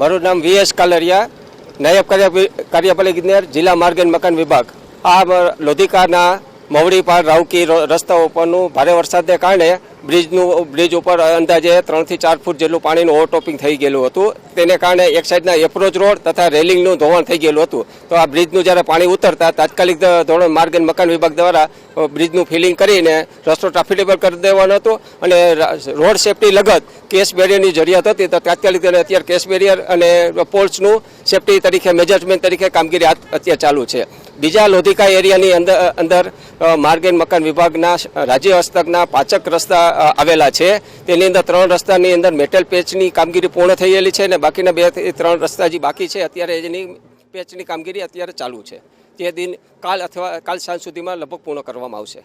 મારું નામ V S Kalariya, નાયબ કાર્ય- કાર્યપાલક જિલ્લા માર્ગ અને મકાન વિભાગ. આ લોધિકાના મવડી પાર રાઉકી રસ્તા ઉપરનું ભારે વરસાદને કારણે બ્રિજનું, બ્રિજ ઉપર અંદાજે ત્રણથી ચાર ફૂટ જેટલું પાણીનું ઓવરટોપિંગ થઈ ગયેલું હતું. તેને કારણે એક સાઈડના એપ્રોચ રોડ તથા રેલિંગનું ધોવાણ થઈ ગયેલું હતું. તો આ બ્રિજનું જ્યારે પાણી ઉતરતા તાત્કાલિક ધોરણ માર્ગ અને મકાન વિભાગ દ્વારા બ્રિજનું ફિલિંગ કરીને રસ્તો ટ્રાફિકેબલ કરી દેવાનો હતો અને રોડ સેફટી લગત કેસ બેરિયરની જરૂરિયાત હતી. તો તાત્કાલિક અત્યારે કેસ બેરિયર અને પોલ્સનું સેફટી તરીકે, મેજરમેન્ટ તરીકે કામગીરી અત્યારે ચાલુ છે. બીજા લોધિકા એરિયાની અંદર અંદર માર્ગ એન્ડ મકાન વિભાગના રાજ્ય હસ્તકના પાચક રસ્તા આવેલા છે. તેની અંદર ત્રણ રસ્તાની અંદર મેટલ પેચની કામગીરી પૂર્ણ થયેલી છે અને બાકીના બે ત્રણ રસ્તા જે બાકી છે. અત્યારે એની પેચની કામગીરી અત્યારે ચાલુ છે. તે દિન કાલ અથવા કાલ સાંજ સુધીમાં લગભગ પૂર્ણ કરવામાં આવશે.